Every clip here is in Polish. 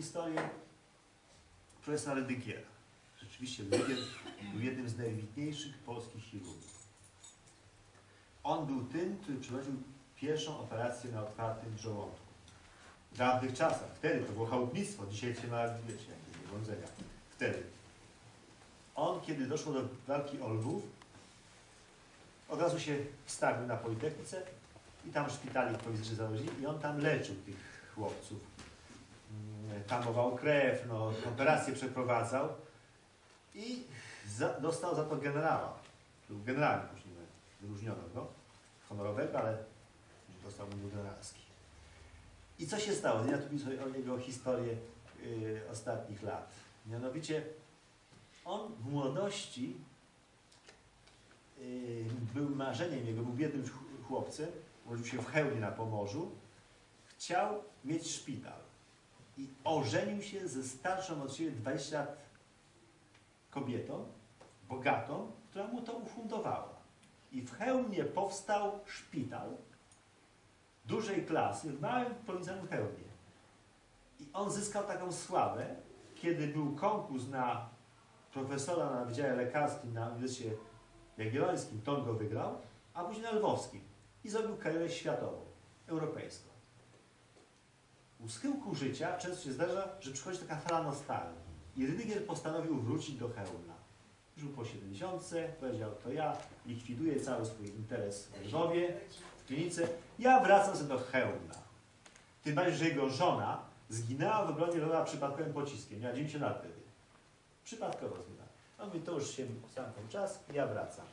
historię profesora Rydygiera. Rzeczywiście Rydygier był jednym z najwybitniejszych polskich chirurgów. On był tym, który przeprowadził pierwszą operację na otwartym żołądku. W dawnych czasach, wtedy to było chałupnictwo, dzisiaj się ma, wiecie, jakieś urządzenia. Wtedy. On, kiedy doszło do walki o Lwów, od razu się wstawił na Politechnice i tam szpitali fizyczny założyli i on tam leczył tych chłopców. Mm, Tamował krew, no, operacje przeprowadzał i za, dostał za to generała. Był generałem później, wyróżniono go, honorowego, ale dostał mu generalski. I co się stało? Ja tu piszę o jego historię y, ostatnich lat. Mianowicie on w młodości y, był marzeniem jego, był biednym ch- chłopcem, urodził się w Chełmie na Pomorzu, chciał mieć szpital ożenił się ze starszą od siebie 20 lat kobietą, bogatą, która mu to ufundowała. I w Chełmie powstał szpital dużej klasy, w małym prowincjalnym Chełmie. I on zyskał taką sławę, kiedy był konkurs na profesora na Wydziale Lekarskim na Uniwersytecie Jagiellońskim, to on go wygrał, a później na Lwowskim. I zrobił karierę światową, europejską. U schyłku życia często się zdarza, że przychodzi taka fala nostalgii. I Rydygier postanowił wrócić do Chełmna. Żył po 70, powiedział, to ja likwiduję cały swój interes w Lwowie, w klinice, ja wracam sobie do Chełmna. Tym bardziej, że jego żona zginęła w obronie Lwowa przypadkowym pociskiem. Miała 90 lat wtedy. Przypadkowo zginęła. On mówi, to już się zamknął czas, ja wracam.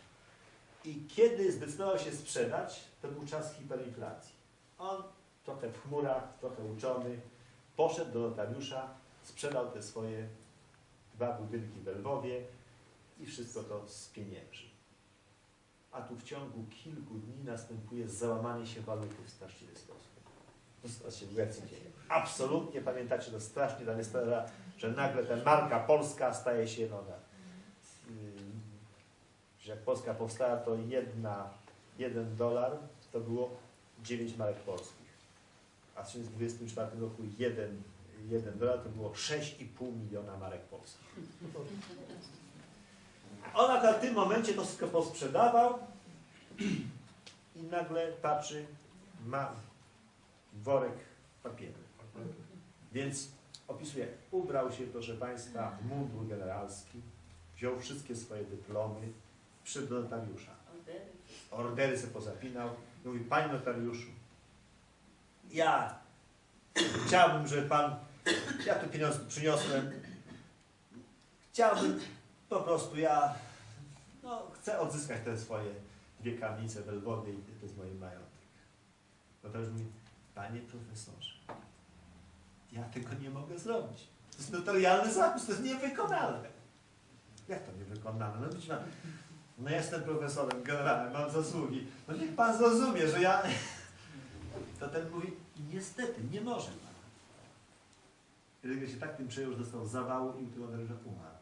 I kiedy zdecydował się sprzedać, to był czas hiperinflacji. On trochę w chmurach, trochę uczony, poszedł do notariusza, sprzedał te swoje dwa budynki w Lwowie i wszystko to spieniężył. A tu w ciągu kilku dni następuje załamanie się waluty w straszliwy sposób. To dzieje. Absolutnie pamiętacie to strasznie dla Nestora, że nagle ta marka polska staje się no, yy, że jak Polska powstała, to jedna, jeden dolar to było 9 marek polskich. W 1924 roku jeden, jeden dolar to było 6,5 miliona marek polskich. On akurat w tym momencie to wszystko posprzedawał i nagle patrzy, ma worek papieru. Więc opisuje, ubrał się, proszę Państwa, w mundur generalski, wziął wszystkie swoje dyplomy, przyszedł do notariusza. Ordery sobie pozapinał. Mówi, Panie notariuszu, ja chciałbym, żeby Pan, ja tu pieniądze przyniosłem, chciałbym po prostu ja, no, chcę odzyskać te swoje dwie kamienice w Lwowie i to jest moje majątek. Notariusz mówi, Panie profesorze, ja tego nie mogę zrobić. To jest notarialny zapis, to jest niewykonalne. Jak to niewykonalne? No, no, no jestem profesorem, generałem, mam zasługi. No niech pan zrozumie, że ja... To ten mówi, niestety, nie może pan. Ryger się tak tym przejął, że dostał zawału i u tego notariusza umarł.